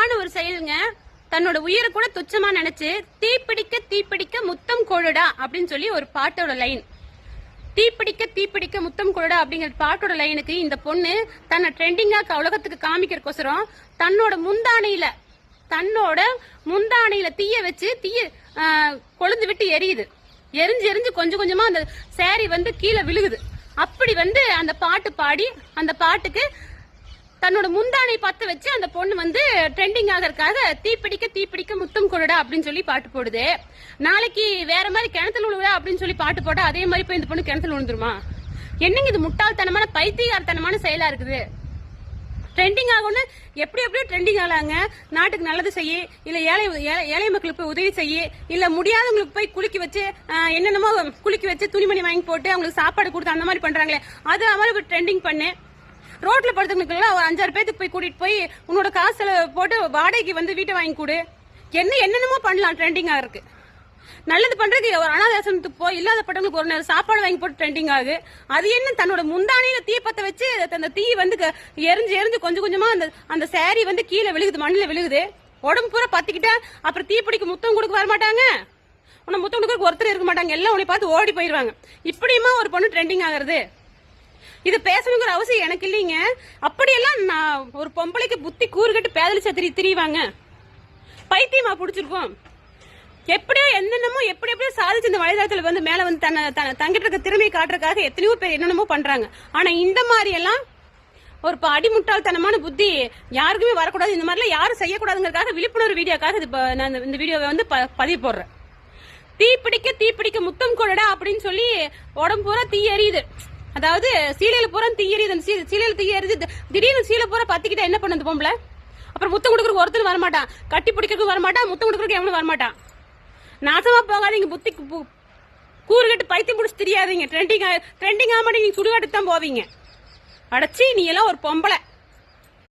துச்சமான ஒரு செயலுங்க. தன்னோட உயிரை கூட துச்சமா நினைச்சு தீப்பிடிக்க தீப்பிடிக்க முத்தம் கொழுடா அப்படின்னு சொல்லி ஒரு பாட்டோட லைன். தீப்பிடிக்க தீப்பிடிக்க முத்தம் கொழுடா அப்படிங்கிற பாட்டோட லைனுக்கு இந்த பொண்ணு தன்னை ட்ரெண்டிங்காக உலகத்துக்கு காமிக்கிறக்கோசரம் தன்னோட முந்தானையில தன்னோட முந்தானையில தீய வச்சு தீய கொழுந்து விட்டு எரியுது. எரிஞ்சு எரிஞ்சு கொஞ்சம் கொஞ்சமா அந்த சேரி வந்து கீழே விழுகுது. அப்படி வந்து அந்த பாட்டு பாடி அந்த பாட்டுக்கு தன்னோட முந்தானை பத்த வச்சு அந்த பொண்ணு வந்து ட்ரெண்டிங் ஆகிறதுக்காக தீப்பிடிக்க தீப்பிடிக்க முத்தம் கொடுடா அப்படின்னு சொல்லி பாட்டு போடுது. நாளைக்கு வேற மாதிரி கிணத்துல விழுவுடா அப்படின்னு சொல்லி பாட்டு போட்டா அதே மாதிரி போய் இந்த பொண்ணு கிணத்துல விழுந்துருமா? என்னங்க இது முட்டாள்தனமான பைத்தியகாரத்தனமான செயலா இருக்குது? ட்ரெண்டிங் ஆகும்னு எப்படி எப்படியோ ட்ரெண்டிங் ஆகலாங்க. நாட்டுக்கு நல்லது செய்ய இல்ல ஏழை ஏழை- மக்களுக்கு போய் உதவி செய்ய இல்ல முடியாதவங்களுக்கு போய் குளிக்க வச்சு என்னென்னமோ குளிக்க வச்சு துணிமணி வாங்கி போட்டு அவங்களுக்கு சாப்பாடு கொடுத்து அந்த மாதிரி பண்றாங்களே. அது மாதிரி ட்ரெண்டிங் பண்ணு. ரோட்ல படுத்துக்கலாம் ஒரு அஞ்சாறு பேத்துக்கு போய் கூட்டிட்டு போய் உன்னோட காசுல போட்டு வாடகைக்கு வந்து வீட்டை வாங்கி கொடு. என்ன என்னென்னமோ பண்ணலாம் ட்ரெண்டிங்காக இருக்குது நல்லது பண்றதுக்கு ஒரு அனாதாசனத்துக்கு போய் இல்லாதப்பட்டவங்களுக்கு ஒரு நேரம் சாப்பாடு வாங்கி போட்டு ட்ரெண்டிங் ஆகுது அது என்ன தன்னோட முந்தானையில தீ பத்த வச்சு அந்த தீ வந்து க- எரிஞ்சு எரிஞ்சு கொஞ்சம் கொஞ்சமா அந்த அந்த சேரீ வந்து கீழே விழுகுது மண்ணில் விழுகுது. உடம்பு பூரா பத்திக்கிட்டா அப்புறம் தீ பிடிக்க முத்தம் கொடுக்க வர மாட்டாங்க. உன்னை முத்தம் கொடுக்க ஒருத்தர் இருக்க மாட்டாங்க. எல்லாம் உன்னை பார்த்து ஓடி போயிருவாங்க இப்படியுமா ஒரு பொண்ணு ட்ரெண்டிங் ஆகுறது? இது பேசணுங்கிற அவசியம் எனக்கு இல்லைங்க. அப்படியெல்லாம் நான் ஒரு பொம்பளைக்கு புத்தி கூறுகட்டு பேதலிச்சா திரி திரிவாங்க. பைத்தியமா பிடிச்சிருக்கோம். எப்படியோ என்னென்னமோ எப்படி எப்படியோ சாதிச்சு இந்த வலைதளத்தில் வந்து மேலே வந்து தன்னை தன்னை தங்கிட்டு இருக்க திறமையை காட்டுறதுக்காக எத்தனையோ பேர் என்னென்னமோ பண்ணுறாங்க ஆனால் இந்த மாதிரி எல்லாம் ஒரு ப- அடிமுட்டாள்தனமான புத்தி யாருக்குமே வரக்கூடாது. இந்த மாதிரிலாம் யாரும் செய்யக்கூடாதுங்கிறதுக்காக விழிப்புணர்வு வீடியோக்காக இது நான் இந்த- இந்த வீடியோவை வந்து ப- பதிவு போடுறேன். தீ பிடிக்க தீ பிடிக்க முத்தம் கொள்ளடா அப்படின்னு சொல்லி உடம்பு பூரா தீ எரியுது அதாவது சீலையில பூரா தீ அந்த சீலையில திடீர்னு சீலை பூரா பத்திக்கிட்டா என்ன பண்ணுது பொம்பளை? அப்புறம் முத்தம் கொடுக்கறதுக்கு ஒருத்தர் வரமாட்டான். கட்டி பிடிக்கிறதுக்கு வரமாட்டான் முத்தம் கொடுக்குறக்கு எவனும் வரமாட்டான். நாசமா போகாதீங்க புத்தி கூறு கூறுகட்டு பைத்தியம் பிடிச்சி தெரியாதீங்க. ட்ரெண்டிங் ட்ரெண்டிங் ஆக மாட்டேங்க நீங்க சுடுகாட்டுக்கு தான் போவீங்க. அடைச்சி நீ எல்லாம் ஒரு பொம்பளை.